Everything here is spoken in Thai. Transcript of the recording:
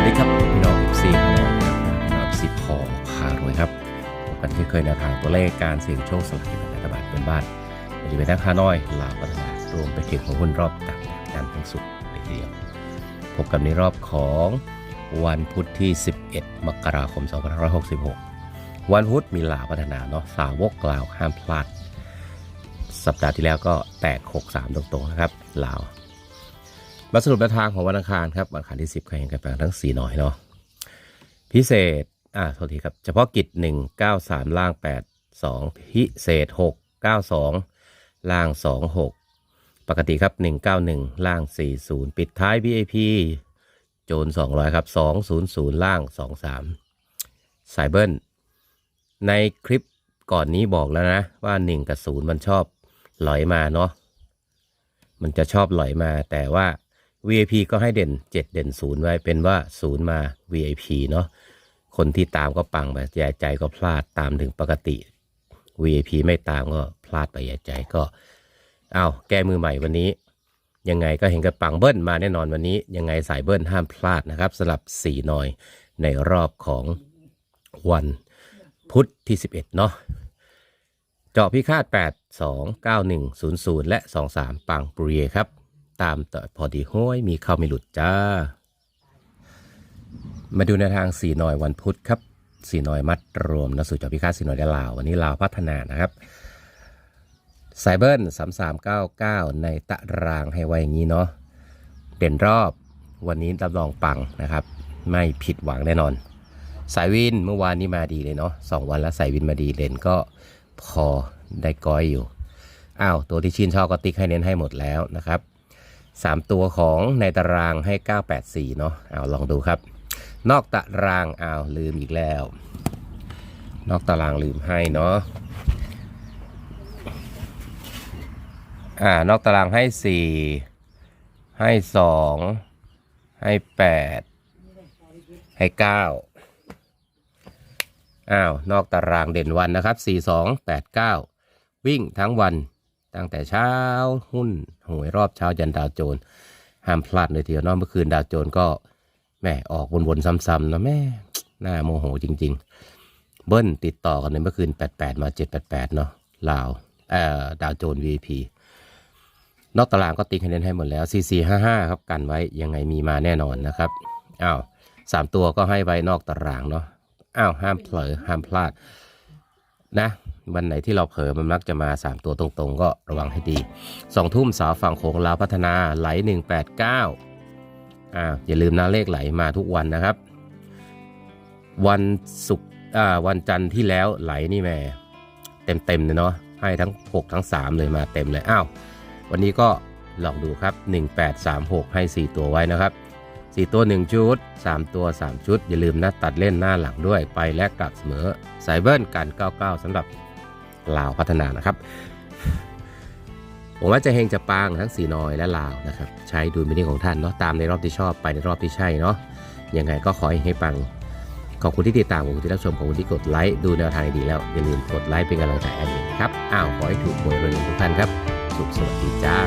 วัสดีครับพี่น้องซีพน้องครับสิบพอพารวยครับพบกันที่เคยแนวทางตัวเลขการเสี่ยงโชคสลากกินแบ่งรัฐบาลเป็นบ้านจะเป็นทั้งฮานอยลาวพัฒนารวมไปถึงของหุ้นรอบต่างๆกันทั้งสุดเลยทีเดียวพบกันในรอบของวันพุธที่ 11 มกราคม 2566 วันพุธมีลาวพัฒนาเนาะสาวกลาวห้ามพลาด สัปดาห์ที่แล้วก็แตก 6-3 ตรงๆนะครับลาว มาสรุปแนวทางของวันอังคารครับวันอังคารที่ 10ใครเห็นกันบ้างทั้ง 4 หน่อยเนาะพิเศษอ่าโทษทีครับ เฉพาะกิจ 193 ล่าง 8 2 พิเศษ 692 ล่าง 26 ปกติครับ 191 ล่าง 40 ปิดท้าย VIP โจน 200 ครับ 200 ล่าง 23 สายเบิ้ลในคลิปก่อนนี้บอกแล้วนะว่า 1 กับ 0 มันชอบหลอยมาเนาะมันจะชอบหลอยมาแต่ว่า VIP ก็ให้เด่น 7 เด่น 0 ไว้เป็นว่า 0 มา VIP เนาะคนที่ตามก็ปังไปแย่ใจก็พลาดตามถึงปกติ VIP ไม่ตามก็พลาดไปแย่ใจก็เอาวแก้มือใหม่วันนี้ ยังไงก็เห็นกับปังเบิ้ลมาแน่นอนวันนี้ ยังไงสายเบิ้ลห้ามพลาดนะครับสำหรับ 4 หน่อยในรอบของวันพุธที่ 11 เนาะเจาะพิฆาต 8 2 9 1 0 0 และ 23 ปังปรีเยครับ ตามต่อพอดีห้อยมีเข้าไม่หลุดจ้า มาดูในทาง4หน่อยวันพุธครับ4หน่อยมัดรวมนะสู่จพิฆาต4หน่อยได้ลาว วันนี้ลาวพัฒนานะครับไซเบิล3399ในตารางให้ไว้อย่างนี้เนาะเด่นรอบวันนี้รับรองปังนะครับ ไม่ผิดหวังแน่นอน สายวินเมื่อวานนี้มาดีเลยเนาะสองวันแล้วสายวินมาดีเลนก็พอได้ก้อยอยู่อ้าวตัวที่ชื่นชอบก็ติ๊กให้เน้นให้หมดแล้วนะครับ สามตัวของในตารางให้ 984 เนาะอ้าวลองดูครับ นอกตารางอ้าวลืมอีกแล้ว นอกตารางลืมให้เนาะอ่านอกตารางให้ 4 ให้ 2 ให้ 8 ให้ 9 อ้าว นอกตารางเด่นวันนะครับ 4 2 8 9 วิ่งทั้งวัน ตั้งแต่เช้าหุ้นหวยรอบเช้ายันดาวโจนส์ห้ามพลาดเลยทีเดียวนอกเมื่อคืนดาวโจนส์ก็แม่ออกวนๆซ้ำๆนะแม่น่าโมโหจริง ๆ เบิ้ลติดต่อกันในเมื่อคืน 88 มา 788 เนาะลาวเอ่อดาวโจนส์ VIP นอกตารางก็ติคะแนนให้หมดแล้ว 4455 ครับกันไว้ยังไงมีมาแน่นอนนะครับอ้าวสามตัวก็ให้ไว้นอกตารางเนาะอ้าวห้ามเผลอห้ามพลาดนะ วันไหนที่เราเผลอมันมักจะมา 3 ตัวตรงๆ ก็ระวังให้ดีสองทุ่มสาวฝั่งโขงลาวพัฒนาไหล 189อ่าอย่าลืมนะเลขไหลมาทุกวันนะครับ วันศุกร์อ่าวันจันทร์ที่แล้วไหลนี่แม่เต็มๆเลยเนาะให้ทั้ง 6 ทั้ง 3 เลยมาเต็มเลยอ้าววันนี้ก็ลองดูครับ 1836 ให้ 4 ตัวไว้นะครับ 4 ตัว 1 ชุด 3 ตัว 3 ชุด อย่าลืมนะ ตัดเล่นหน้าหลังด้วยไปและกลับเสมอสายเบิ้ลกัน 99สำหรับ ลาวพัฒนานะครับผมว่าจะเฮงจะปางทั้งสีนอยและลาวนะครับใช้ดูมินิของท่านเนาะตามในรอบที่ชอบไปในรอบที่ใช่เนาะยังไงก็ขอให้ให้ปังขอบคุณที่ติดตามขอบคุณที่รับชมขอบคุณที่กดไลค์ดูแนวทางดีแล้วอย่าลืมกดไลค์เป็นกำลังใจแอดมินครับอ้าวขอให้ถูกหวยรวยๆทุกท่านครับ สุขสวัสดีจ้า